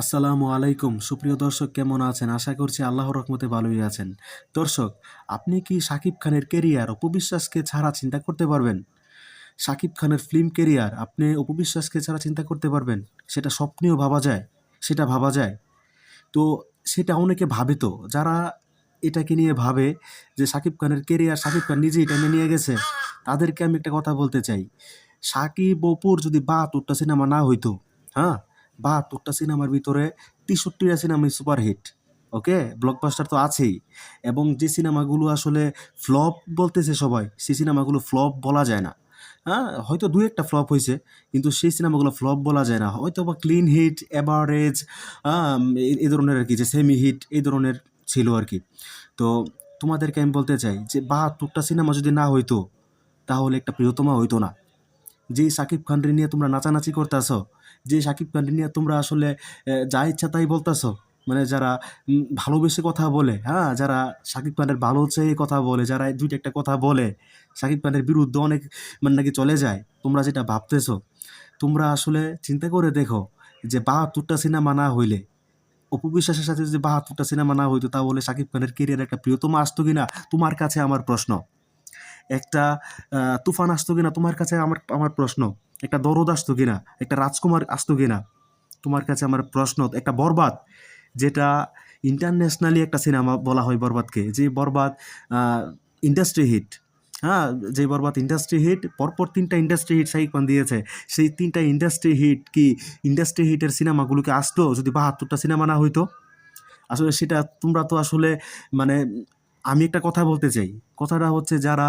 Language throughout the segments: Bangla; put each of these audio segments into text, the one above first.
আসসালামু আলাইকুম। সুপ্রিয় দর্শক, কেমন আছেন? আশা করছি আল্লাহর রহমতে ভালোই আছেন। দর্শক, আপনি কি শাকিব খানের কেরিয়ার অপবিশ্বাসকে ছাড়া চিন্তা করতে পারবেন? শাকিব খানের ফিল্ম কেরিয়ার আপনি অপবিশ্বাসকে ছাড়া চিন্তা করতে পারবেন? সেটা স্বপ্নেও ভাবা যায়, সেটা ভাবা যায়। তো সেটা অনেকে ভাবে তো, যারা এটাকে নিয়ে ভাবে যে শাকিব খানের কেরিয়ার শাকিব খান নিজেই টেনে নিয়ে গেছে, তাদেরকে আমি একটা কথা বলতে চাই। সাকিব অপুর যদি বাহাত্তরটা সিনেমা না হইতো হ্যাঁ? বাহাত্তরটা সিনেমার ভিতরে তেষট্টিটা সিনেমাই সুপারহিট, ওকে? ব্লকবাস্টার তো আছেই। এবং যে সিনেমাগুলো আসলে ফ্লপ বলতেছে সবাই, সেই সিনেমাগুলো ফ্লপ বলা যায় না। হ্যাঁ হয়তো দু একটা ফ্লপ হয়েছে, কিন্তু সেই সিনেমাগুলো ফ্লপ বলা যায় না। হয়তো বা ক্লিন হিট অ্যাভারেজ এই ধরনের আর কি, যে সেমি হিট এই ধরনের ছিল আর কি। তো তোমাদেরকে আমি বলতে চাই যে বাহাত্তরটা সিনেমা যদি না হইতো, তাহলে একটা প্রিয়তমা হইতো না। যেই সাকিব খানরে নিয়ে তোমরা নাচানাচি করতেছ, যে সাকিব খানরে নিয়ে তোমরা আসলে যা ইচ্ছা তাই বলতেছ মানে যারা ভালোবেসে কথা বলে হ্যাঁ যারা সাকিব খানের ভালো চেয়ে কথা বলে, যারা দুইটা একটা কথা বলে, সাকিব খানের বিরুদ্ধে অনেক মানে নাকি চলে যায়, তোমরা যেটা ভাবতেছো, তোমরা আসলে চিন্তা করে দেখো যে বাহাত্তরটা সিনেমা না হইলে, অপু বিশ্বাসের সাথে যদি বাহাত্তরটা সিনেমা না হইতো, তাহলে সাকিব খানের কেরিয়ার একটা প্রিয়তমা আসতো কিনা, তোমার কাছে আমার প্রশ্ন। একটা তুফান আসতো কিনা? তোমার কাছে আমার আমার প্রশ্ন। একটা দরদ আসতো কিনা? একটা রাজকুমার আসতো কিনা? তোমার কাছে আমার প্রশ্ন। একটা বরবাদ, যেটা ইন্টারন্যাশনালি একটা সিনেমা বলা হয় বরবাদকে। যে বরবাদ ইন্ডাস্ট্রি হিট হ্যাঁ যে বরবাদ ইন্ডাস্ট্রি হিট পরপর তিনটা ইন্ডাস্ট্রি হিট শাহিদ খান দিয়েছে। সেই তিনটা ইন্ডাস্ট্রি হিট কি ইন্ডাস্ট্রি হিটের সিনেমাগুলোকে আসতো? যদি বাহাত্তরটা সিনেমা না হইতো? আসলে সেটা তোমরা তো আসলে মানে একটা কথা বলতে চাই। কথাটা হচ্ছে যারা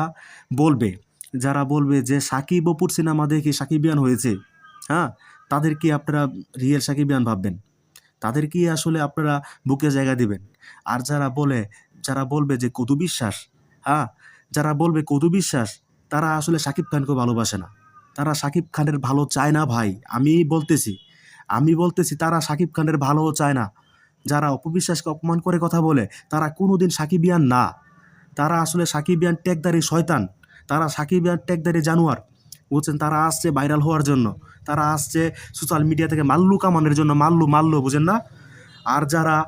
বলবে যারা বলবে যে সাকিব অপুর সিনেমা দেখে সাকিবিয়ান হয়েছে হ্যাঁ তাদের কি আপনারা রিয়েল সাকিবিয়ান ভাববেন? তাদের কি আসলে আপনারা বুকে জায়গা দিবেন? আর যারা বলে, যারা বলবে যে কদু বিশ্বাস হ্যাঁ যারা বলবে কদু বিশ্বাস, তারা আসলে সাকিব খানকে ভালোবাসে না। তারা সাকিব খানের ভালো চায় না ভাই। আমি বলতেছি আমি বলতেছি তারা সাকিব খানের ভালো চায় না। যারা অপবিশ্বাসকে অপমান করে কথা বলে, তারা কোনোদিন সাকিবিয়ান না। তারা আসলে সাকিবিয়ান টেকদারি শয়তান। তারা সাকিবিয়ান টেকদারি জানোয়ার। বুঝছেন তারা আসছে ভাইরাল হওয়ার জন্য। তারা আসছে সোশ্যাল মিডিয়া থেকে মাল্লু কামানের জন্য। মাল্লু মাল্লু, বুঝেন না? আর যারা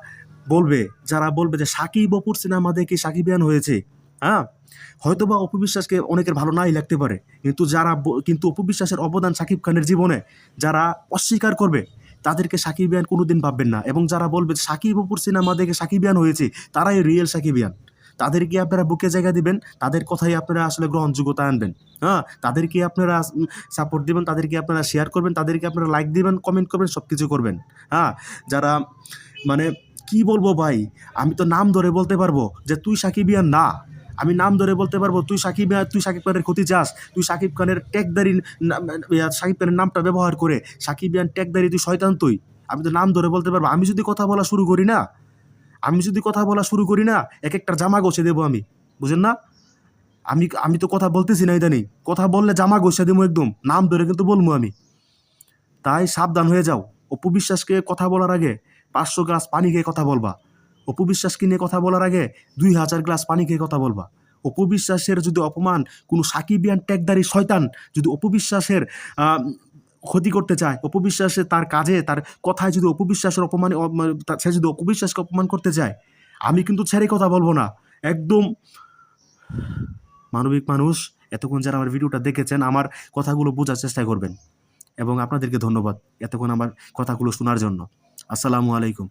বলবে যারা বলবে যে সাকিব অপুর সিনেমা দেখে সাকিবিয়ান হয়েছে হ্যাঁ? হয়তো বা অপবিশ্বাসকে অনেকের ভালো নাই লাগতে পারে। কিন্তু যারা কিন্তু অপবিশ্বাসের অবদান সাকিব খানের জীবনে, যারা অস্বীকার করবে তাদেরকে সাকিবিয়ান কোনোদিন ভাববেন না। এবং যারা বলবে সাকিব অপুর সিনেমা দেখে সাকিবিয়ান হয়েছে, তারাই রিয়েল সাকিবিয়ান তাদেরকে আপনারা বুকে জায়গা দিবেন, তাদের কথাই আপনারা আসলে গ্রহণযোগ্যতা আনবেন। হ্যাঁ তাদেরকে আপনারা সাপোর্ট দিবেন, তাদেরকে আপনারা শেয়ার করবেন, তাদেরকে আপনারা লাইক দিবেন কমেন্ট করবেন সব কিছু করবেন। হ্যাঁ যারা মানে কি বলব ভাই, আমি তো নাম ধরে বলতে পারব যে তুই সাকিবিয়ান না। আমি নাম ধরে বলতে পারব তুই সাকিব তুই সাকিব খানের ক্ষতি চাস তুই সাকিব খানের ইয়া, সাকিব খানের নামটা ব্যবহার করে সাকিবিয়ান টেকদারি তুই শয়তান তুই। আমি তো নাম ধরে বলতে পারব আমি যদি কথা বলা শুরু করি না আমি যদি কথা বলা শুরু করি না এক একটা জামা গোছে দেবো আমি বুঝেন না? আমি আমি তো কথা বলতেছি না ইদানিং কথা বললে জামা গোছা দেবো একদম নাম ধরে কিন্তু বলব আমি। তাই সাবধান হয়ে যাও অপু বিশ্বাসকে কথা বলার আগে পাঁচশো গ্লাস পানি খেয়ে কথা বলবা। অপু বিশ্বাসকে নিয়ে কথা বলার আগে দুই হাজার গ্লাস পানি খেয়ে কথা বলবা। অপু বিশ্বাসের যদি অপমান, কোনো সাকিবিয়ান ট্যাগদারি শয়তান যদি অপু বিশ্বাসের ক্ষতি করতে চায়, অপবিশ্বাসে তার কাজে, তার কথায় যদি অপবিশ্বাসের অপমান মানে সে যদি অপবিশ্বাসকে অপমান করতে চায়, আমি কিন্তু ছেড়ে কথা বলব না। একদম মানবিক মানুষ, এতক্ষণ যারা আমার ভিডিওটা দেখেছেন, আমার কথাগুলো বোঝার চেষ্টা করবেন। এবং আপনাদেরকে ধন্যবাদ এতক্ষণ আমার কথাগুলো শোনার জন্য। আসসালামু আলাইকুম।